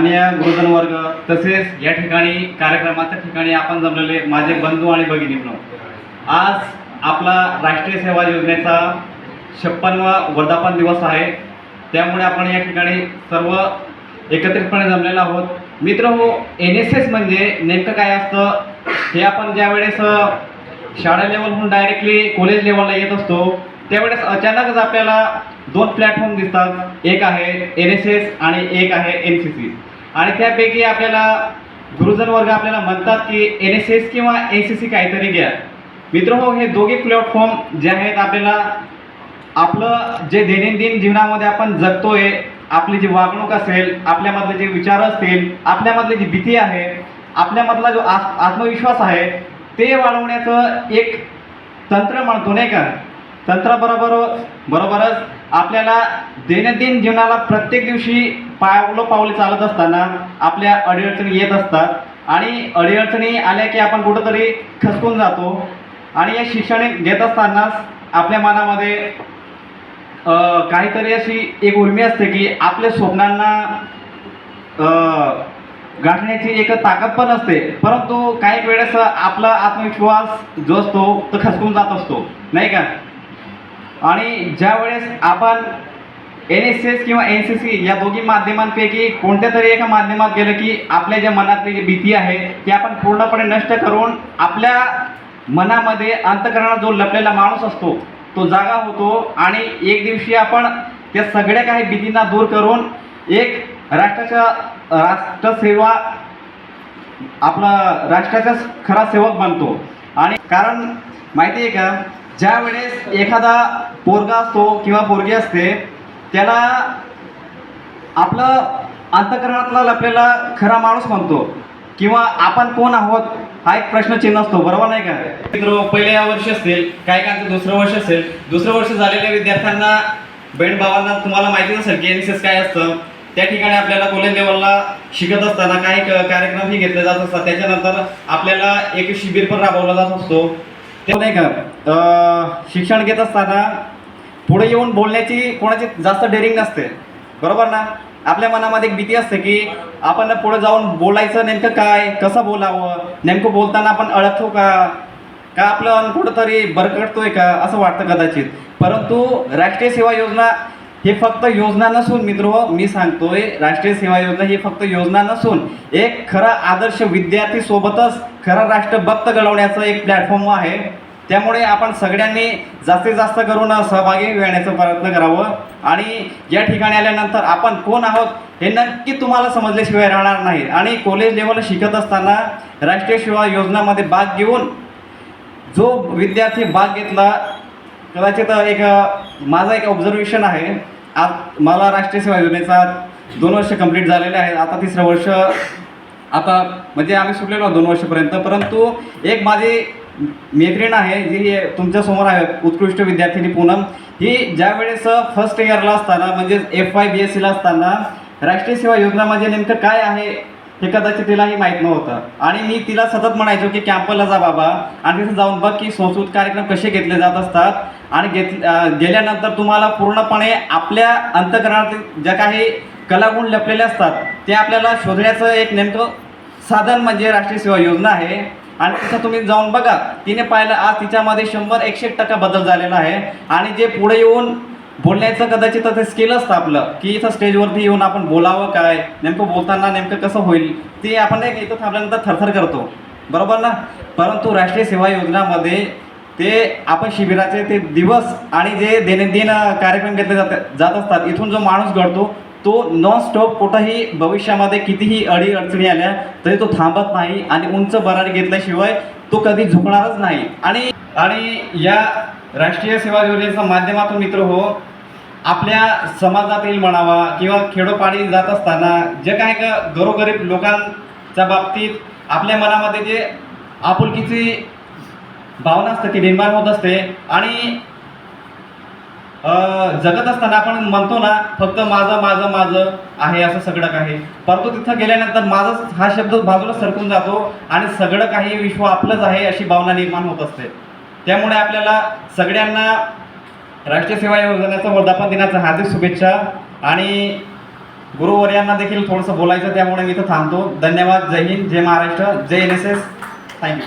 माननीय गुरुजन वर्ग तसेच या ठिकाणी कार्यक्रमाच्या ठिकाणी आपण जमलेले माझे बंधू आणि भगिनी आज आपला राष्ट्रीय सेवा योजनेचा छप्पनवा वर्धापन दिवस आहे. त्यामुळे आपण या ठिकाणी सर्व एकत्रितपणे जमलेलो आहोत. मित्र हो एन एस एस म्हणजे नेमकं काय असतं? हे आपण ज्या वेळेस शाळा लेवलहून डायरेक्टली कॉलेज लेवलला येत असतो त्यावेळेस अचानकच आपल्याला दोन प्लॅटफॉर्म दिसतात. एक आहे एन एस एस आणि एक आहे एन सी सी आणि त्यापैकी आपल्याला गुरुजन वर्ग आपल्याला म्हणतात की एन एस एस किंवा एन सी सी काहीतरी घ्या. मित्र हो हे दोघे प्लॅटफॉर्म जे आहेत आपल्याला आपलं जे दैनंदिन जीवनामध्ये आपण जगतोय आपली जी वागणूक असेल आपल्यामधले जे विचार असतील आपल्यामधली जी भीती आहे आपल्यामधला जो आस आत्मविश्वास आहे ते वाढवण्याचं एक तंत्र म्हणतो नाही का? तंत्राबरोबर बरोबरच आपल्याला दैनंदिन जीवनाला प्रत्येक दिवशी पावलं पावले चालत असताना आपल्या अडीअडचणी येत असतात. आणि अडीअडचणी आल्या की आपण कुठंतरी खसकून जातो. आणि हे शिक्षण घेत असतानाच आपल्या मनामध्ये काहीतरी अशी एक उर्मी असते की आपल्या स्वप्नांना गाठण्याची एक ताकद पण असते. परंतु काही वेळेस आपला आत्मविश्वास जो असतो तो खसकून जात असतो. नाही का? आणि ज्या वेळेस आपण एन एस एस किंवा एन सी सी या दोघी माध्यमांपैकी कोणत्या तरी एका माध्यमात गेलं की आपल्या ज्या मनातली जी भीती आहे ती आपण पूर्णपणे नष्ट करून आपल्या मनामध्ये अंतकरणात जो लपलेला माणूस असतो तो जागा होतो आणि एक दिवशी आपण त्या सगळ्या काही भीतींना दूर करून एक राष्ट्राच्या राष्ट्रसेवा आपला राष्ट्राचा खरा सेवक बनतो. आणि कारण माहिती आहे का? ज्या वेळेस एखादा पोरगा असतो किंवा पोरगी असते त्याला आपलं अंतकरणातला लपलेला खरा माणूस म्हणतो किंवा आपण कोण आहोत हा एक प्रश्नचिन्ह असतो बरोबर नाही का? मित्र पहिले या वर्षी असतील काही काहींचं दुसरं वर्ष असेल दुसरं वर्ष झालेल्या विद्यार्थ्यांना बहीण भावांना तुम्हाला माहितीच असेल की एन एस एस काय असतं त्या ठिकाणी आपल्याला कॉलेज लेवलला शिकत असताना काही कार्यक्रमही घेतले जात असतात. त्याच्यानंतर आपल्याला एक शिबिर पण राबवला जात असतो. ते नाही का? शिक्षण घेत असताना पुढे येऊन बोलण्याची कोणाची जास्त डेअरिंग नसते. बरोबर ना? आपल्या मनामध्ये एक भीती असते की आपण पुढे जाऊन बोलायचं नेमकं काय? कसं बोलावं? नेमकं बोलताना आपण अडकतो का? का आपलं कुठंतरी बरकटतोय का? असं वाटतं कदाचित. परंतु राष्ट्रीय सेवा योजना हे फक्त योजना नसून मित्र मी सांगतोय राष्ट्रीय सेवा योजना ही फक्त योजना नसून एक खरा आदर्श विद्यार्थी सोबतच खरा राष्ट्रभक्त घडवण्याचं एक प्लॅटफॉर्म आहे. त्यामुळे आपण सगळ्यांनी जास्तीत जास्त करून सहभागी होण्याचा प्रयत्न करावं. आणि या ठिकाणी आल्यानंतर आपण कोण आहोत हे नक्की तुम्हाला समजल्याशिवाय राहणार नाही. आणि कॉलेज लेवलला शिकत असताना राष्ट्रीय सेवा योजनामध्ये भाग घेऊन जो विद्यार्थी भाग घेतला कदाचित एक माझा माझं एक ऑब्झर्वेशन आहे. आज मला राष्ट्रीय सेवा योजनेचा दोन वर्ष कंप्लीट झालेले आहेत. आता तिसरं वर्ष आता म्हणजे आम्ही सुटलेलो दोन वर्षपर्यंत. परंतु एक माझी मैत्रीण आहे जी तुमच्यासमोर आहे उत्कृष्ट विद्यार्थिनी पूनम. ही ज्या वेळेस फर्स्ट इयरला असताना म्हणजे एफ वाय बी एस सीला असताना राष्ट्रीय सेवा योजना म्हणजे नेमकं काय आहे हे कदाचित तिलाही माहीत नव्हतं. आणि मी तिला सतत म्हणायचो की कॅम्पला जा बाबा. आणि तिथे जाऊन बघ की संस्कृत कार्यक्रम कसे घेतले जात असतात. आणि घेत गेल्यानंतर तुम्हाला पूर्णपणे आपल्या अंतकरणातील ज्या काही कलागुण लपलेले असतात ते आपल्याला शोधण्याचं एक नेमकं साधन म्हणजे राष्ट्रीय सेवा योजना आहे. आणि तिथं तुम्ही जाऊन बघा तिने पाहिलं आज तिच्यामध्ये शंभर एकशे टक्का बदल झालेला आहे. आणि जे पुढे येऊन बोलण्याचं कदाचित ते स्किल असतं आपलं की इथं स्टेजवरती येऊन आपण बोलावं काय नेमकं बोलताना नेमकं कसं होईल ते आपण एक इथं थांबल्यानंतर थरथर करतो. बरोबर ना? परंतु राष्ट्रीय सेवा योजनामध्ये ते आपण शिबिराचे ते दिवस आणि जे दैनंदिन कार्यक्रम घेतले जात जात असतात इथून जो माणूस घडतो तो नॉन स्टॉप कुठंही भविष्यामध्ये कितीही अडी अडचणी आल्या तरी तो थांबत नाही आणि उंच भरारी घेतल्याशिवाय तो कधी झुकणारच नाही. आणि आणि या राष्ट्रीय सेवा योजनेच्या माध्यमातून मित्र हो आपल्या समाजातील म्हणावा किंवा खेडोपाडी जात असताना जे काय का गरोगरीब लोकांच्या बाबतीत आपल्या मनामध्ये जे आपुलकीची भावना असते ती निर्माण होत असते आणि जगत असताना आपण म्हणतो ना फक्त माझं माझं माझं आहे असं सगळं काही. परंतु तिथं गेल्यानंतर माझाच हा शब्द बाजूला सरकून जातो आणि सगळं काही विश्व आपलंच आहे अशी भावना निर्माण होत असते. त्यामुळे आपल्याला सगळ्यांना राष्ट्रीय सेवा योजनेचा वर्धापन दिनाच्या हार्दिक शुभेच्छा आणि गुरुवर यांना देखील थोडंसं बोलायचं त्यामुळे मी इथं थांबतो. धन्यवाद. जय हिंद जय महाराष्ट्र जय N S S. Thank you